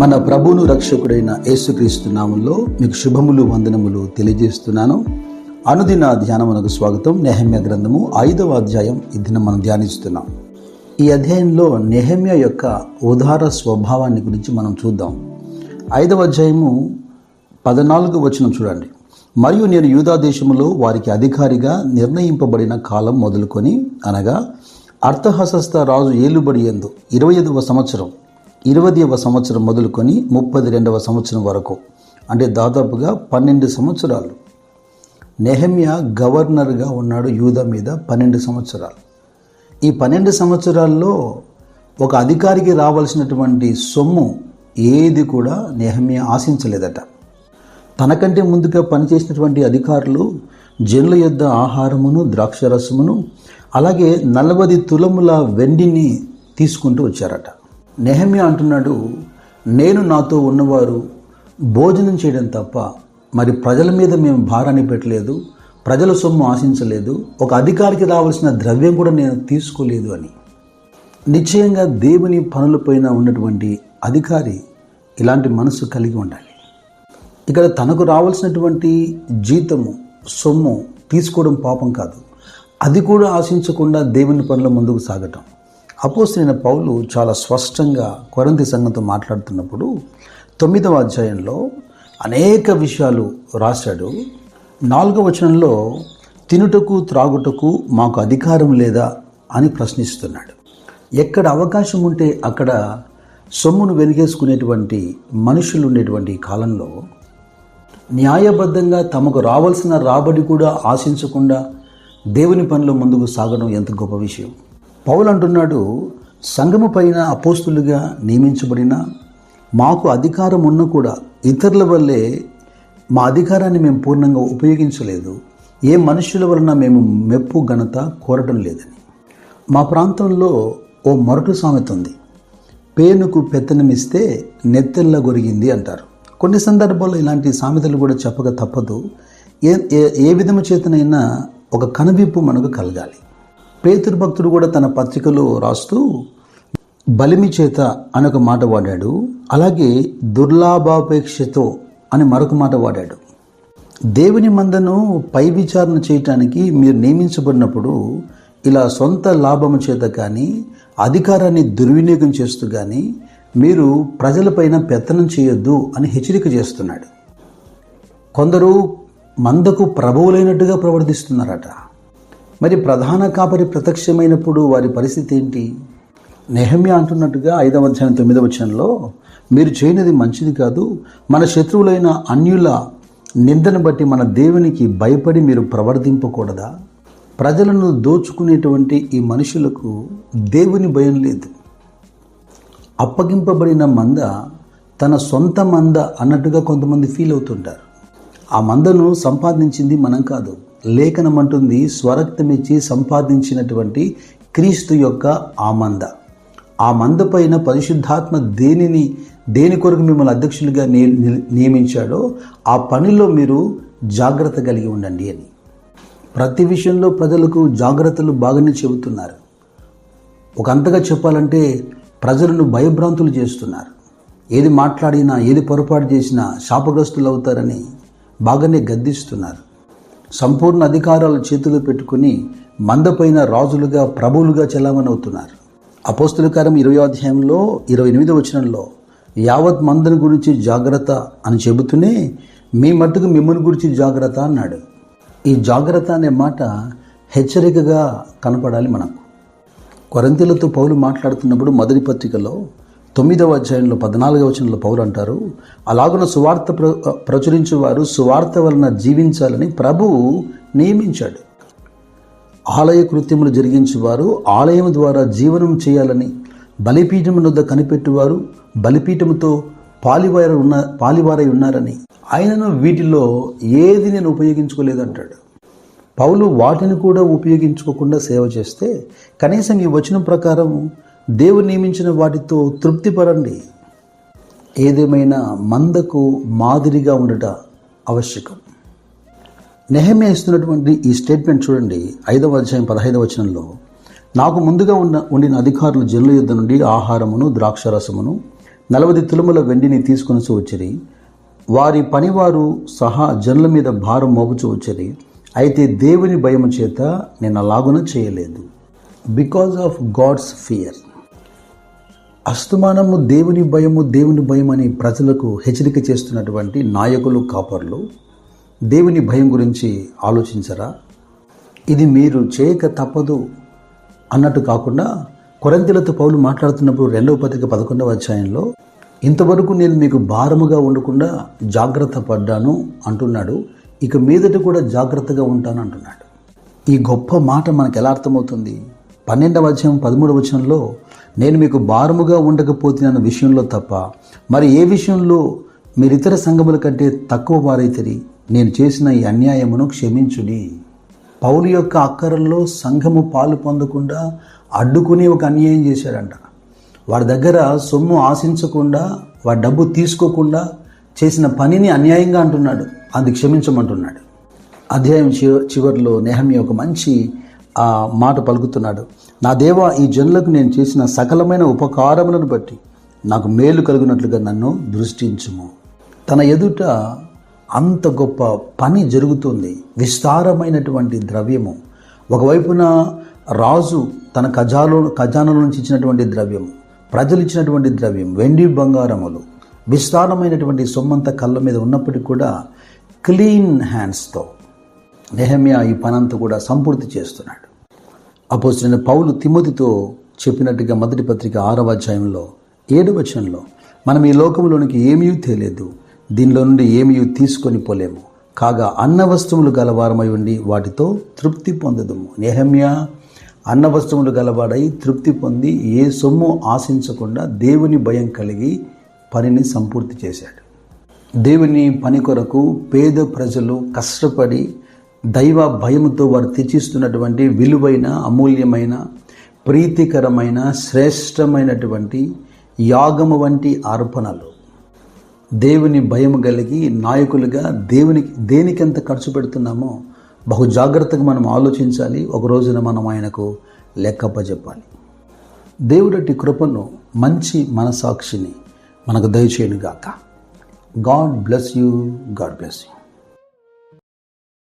మన ప్రభును రక్షకుడైన యేసుక్రీస్తు నామంలో మీకు శుభములు వందనములు తెలియజేస్తున్నాను. అనుదిన ధ్యానమునకు స్వాగతం. నెహమ్య గ్రంథము ఐదవ అధ్యాయం ఇదిన మనం ధ్యానిస్తున్నాం. ఈ అధ్యాయంలో నెహమ్య యొక్క ఉదార స్వభావాన్ని గురించి మనం చూద్దాం. ఐదవ అధ్యాయము పద్నాలుగు వచనం చూడండి. మరియు నేను యూదా దేశములో వారికి అధికారిగా నిర్ణయింపబడిన కాలం మొదలుకొని అనగా అర్థహసస్త రాజు ఏలుబడి ఎందు ఇరవై ఐదవ సంవత్సరం ఇరవదవ సంవత్సరం మొదలుకొని ముప్పది రెండవ సంవత్సరం వరకు అంటే దాదాపుగా పన్నెండు సంవత్సరాలు. నెహమ్య గవర్నర్గా ఉన్నాడు యూదా మీద పన్నెండు సంవత్సరాలు. ఈ పన్నెండు సంవత్సరాల్లో ఒక అధికారికి రావాల్సినటువంటి సొమ్ము ఏది కూడా నెహమ్య ఆశించలేదట. తనకంటే ముందుగా పనిచేసినటువంటి అధికారులు జనుల యొద్ద ఆహారమును ద్రాక్షరసమును అలాగే నలభది తులముల వెండిని తీసుకుంటూ వచ్చారట. నెహమ్య అంటున్నాడు నేను నాతో ఉన్నవారు భోజనం చేయడం తప్ప మరి ప్రజల మీద మేము భారాన్ని పెట్టలేదు ప్రజల సొమ్ము ఆశించలేదు ఒక అధికారికి రావాల్సిన ద్రవ్యం కూడా నేను తీసుకోలేదు అని. నిశ్చయంగా దేవుని పనులపైన ఉన్నటువంటి అధికారి ఇలాంటి మనసు కలిగి ఉండాలి. ఇక్కడ తనకు రావాల్సినటువంటి జీతము సొమ్ము తీసుకోవడం పాపం కాదు. అది కూడా ఆశించకుండా దేవుని పనుల ముందుకు సాగటం. అపోసిన పౌలు చాలా స్పష్టంగా కొరంతి సంఘంతో మాట్లాడుతున్నప్పుడు తొమ్మిదవ అధ్యాయంలో అనేక విషయాలు రాశాడు. నాలుగవ వచనంలో తినుటకు త్రాగుటకు మాకు అధికారం లేదా? అని ప్రశ్నిస్తున్నాడు. ఎక్కడ అవకాశం ఉంటే అక్కడ సొమ్మును వెలిగేసుకునేటువంటి మనుషులు ఉండేటువంటి కాలంలో న్యాయబద్ధంగా తమకు రావాల్సిన రాబడి కూడా ఆశించకుండా దేవుని పనిలో ముందుకు సాగడం ఎంత గొప్ప విషయం. పౌలు అంటున్నాడు సంఘము పైన అపోస్తులుగా నియమించబడిన మాకు అధికారం ఉన్న కూడా ఇతరుల వల్లే మా అధికారాన్ని మేము పూర్ణంగా ఉపయోగించలేదు. ఏ మనుషుల వలన మేము మెప్పు ఘనత కోరటం లేదని. మా ప్రాంతంలో ఓ మరొక సామెత ఉంది. పేనుకు పెత్తనమిస్తే నెత్తెల్ల గొరిగింది అంటారు. కొన్ని సందర్భాల్లో ఇలాంటి సామెతలు కూడా చెప్పక తప్పదు. ఏ ఏ ఏ విధము చేతనైనా ఒక కనువిప్పు మనకు కలగాలి. పేతురు భక్తుడు కూడా తన పత్రికలో రాస్తూ బలిమి చేత అని ఒక మాట వాడాడు. అలాగే దుర్లాభాపేక్షతో అని మరొక మాట వాడాడు. దేవుని మందను పై విచారణ చేయటానికి మీరు నియమించబడినప్పుడు ఇలా సొంత లాభము చేత కానీ అధికారాన్ని దుర్వినియోగం చేస్తూ కానీ మీరు ప్రజలపైన పెత్తనం చేయొద్దు అని హెచ్చరిక చేస్తున్నాడు. కొందరు మందకు ప్రభువులైనట్టుగా ప్రవర్తిస్తున్నారట. మరి ప్రధాన కాపరి ప్రత్యక్షమైనప్పుడు వారి పరిస్థితి ఏంటి? నెహమ్య అంటున్నట్టుగా ఐదవ అధ్యాయం తొమ్మిదవ వచనంలో మీరు చేయనిది మంచిది కాదు మన శత్రువులైన అన్యుల నిందను బట్టి మన దేవునికి భయపడి మీరు ప్రవర్తింపకూడదా? ప్రజలను దోచుకునేటువంటి ఈ మనుషులకు దేవుని భయం లేదు. అప్పగింపబడిన మంద తన సొంత మంద అన్నట్టుగా కొంతమంది ఫీల్ అవుతుంటారు. ఆ మందను సంపాదించింది మనం కాదు. లేఖనం అంటుంది స్వరక్తమిచ్చి సంపాదించినటువంటి క్రీస్తు యొక్క ఆ మంద. ఆ మంద పైన పరిశుద్ధాత్మ దేనిని దేని కొరకు మిమ్మల్ని అధ్యక్షులుగా నియమించాడో ఆ పనిలో మీరు జాగ్రత్త కలిగి ఉండండి అని. ప్రతి విషయంలో ప్రజలకు జాగ్రత్తలు బాగానే చెబుతున్నారు. ఒక అంతగా చెప్పాలంటే ప్రజలను భయభ్రాంతులు చేస్తున్నారు. ఏది మాట్లాడినా ఏది పొరపాటు చేసినా శాపగ్రస్తులు అవుతారని బాగానే గద్దిస్తున్నారు. సంపూర్ణ అధికారాలు చేతులు పెట్టుకుని మందపైన రాజులుగా ప్రభువులుగా చెల్లామని అవుతున్నారు అపోస్తుల కారం ఇరవై అధ్యాయంలో ఇరవై ఎనిమిది వచనంలో యావత్ మందని గురించి జాగ్రత్త అని చెబుతూనే మీ మట్టుకు మిమ్మల్ని గురించి జాగ్రత్త అన్నాడు. ఈ జాగ్రత్త అనే మాట హెచ్చరికగా కనపడాలి మనకు. కొరంతీలతో పౌలు మాట్లాడుతున్నప్పుడు మొదటి పత్రికలో తొమ్మిదవ అధ్యాయంలో పద్నాలుగవ వచనంలో పౌలు అంటారు అలాగున సువార్త ప్ర ప్రచురించేవారు సువార్త వలన జీవించాలని ప్రభువు నియమించాడు. ఆలయ కృత్యములు జరిగించేవారు ఆలయం ద్వారా జీవనం చేయాలని బలిపీఠం వద్ద కనిపెట్టువారు బలిపీఠముతో పాలివార ఉన్న పాలివారై ఉన్నారని ఆయనను వీటిలో ఏది నేను ఉపయోగించుకోలేదంటాడు. పౌలు వాటిని కూడా ఉపయోగించుకోకుండా సేవ చేస్తే కనీసం ఈ వచనం ప్రకారం దేవుడు నియమించిన వాటితో తృప్తిపడండి. ఏదేమైనా మందకు మాదిరిగా ఉండట ఆవశ్యకం. నెహమే ఇస్తున్నటువంటి ఈ స్టేట్మెంట్ చూడండి ఐదవ అధ్యాయం పదహైదవ వచనంలో నాకు ముందుగా ఉన్న ఉండిన అధికారులు జనుల యుద్ధ నుండి ఆహారమును ద్రాక్షరసమును నలభై తులముల వెండిని తీసుకొని వచ్చిరి. వారి పనివారు సహా జనుల మీద భారం మోపుచు వచ్చిరి. అయితే దేవుని భయము చేత నేను అలాగున చేయలేదు. బికాజ్ ఆఫ్ గాడ్స్ ఫియర్ అస్తమానము దేవుని భయము దేవుని భయం అని ప్రజలకు హెచ్చరిక చేస్తున్నటువంటి నాయకులు కాపర్లు దేవుని భయం గురించి ఆలోచించరా? ఇది మీరు చేయక తప్పదు అన్నట్టు కాకుండా కొరంతిలతో పౌలు మాట్లాడుతున్నప్పుడు రెండవ పత్రిక పదకొండవ అధ్యాయంలో ఇంతవరకు నేను మీకు భారముగా ఉండకుండా జాగ్రత్త పడ్డాను అంటున్నాడు. ఇక మీదట కూడా జాగ్రత్తగా ఉంటాను అంటున్నాడు. ఈ గొప్ప మాట మనకు ఎలా అర్థమవుతుంది? పన్నెండవ అధ్యాయం పదమూడవ వచనంలో నేను మీకు భారముగా ఉండకపోతున్న విషయంలో తప్ప. మరి ఏ విషయంలో మీరు ఇతర సంఘముల కంటే తక్కువ వారైతరి? నేను చేసిన ఈ అన్యాయమును క్షమించుడి. పౌలు యొక్క అక్కరల్లో సంఘము పాలు పొందకుండా అడ్డుకుని ఒక అన్యాయం చేశాడంట. వాడి దగ్గర సొమ్ము ఆశించకుండా వాడి డబ్బు తీసుకోకుండా చేసిన పనిని అన్యాయంగా అంటున్నాడు. అది క్షమించమంటున్నాడు. అధ్యాయం చివ చివరిలో నెహమి ఒక మంచి ఆ మాట పలుకుతున్నాడు. నా దేవ ఈ జనులకు నేను చేసిన సకలమైన ఉపకారములను బట్టి నాకు మేలు కలుగునట్లుగా నన్ను దృష్టించుము. తన ఎదుట అంత గొప్ప పని జరుగుతుంది. విస్తారమైనటువంటి ద్రవ్యము. ఒకవైపున రాజు తన ఖజాలో ఖజానాల నుంచి ఇచ్చినటువంటి ద్రవ్యము ప్రజలు ఇచ్చినటువంటి ద్రవ్యం వెండి బంగారములు విస్తారమైనటువంటి సొమ్మంత కళ్ళ మీద ఉన్నప్పటికీ కూడా క్లీన్ హ్యాండ్స్తో నెహమ్యా ఈ పనంతా కూడా సంపూర్తి చేస్తున్నాడు. అపోసిన పౌలు తిమ్మతితో చెప్పినట్టుగా మొదటి పత్రిక ఆరవ అధ్యాయంలో ఏడు వచనంలో మనం ఈ లోకంలోనికి ఏమీ తెలియదు దీనిలో నుండి ఏమీ తీసుకొని పోలేము కాగా అన్న వస్తువులు గలవారమై ఉండి వాటితో తృప్తి పొందదుము. నెహమ్యా అన్న వస్తువులు గలవాడై తృప్తి పొంది ఏ సొమ్ము ఆశించకుండా దేవుని భయం కలిగి పనిని సంపూర్తి చేశాడు. దేవుని పని కొరకు పేద ప్రజలు కష్టపడి దైవ భయముతో వారు తెచ్చిస్తున్నటువంటి విలువైన అమూల్యమైన ప్రీతికరమైన శ్రేష్టమైనటువంటి యాగము వంటి అర్పణలు. దేవుని భయం కలిగి నాయకులుగా దేవునికి దేనికెంత ఖర్చు పెడుతున్నామో బహు జాగ్రత్తగా మనం ఆలోచించాలి. ఒక రోజున మనం ఆయనకు లెక్కప్పచెప్పాలి దేవుడటి కృపను మంచి మనసాక్షిని మనకు దయచేయనుగాక. God bless you God bless you.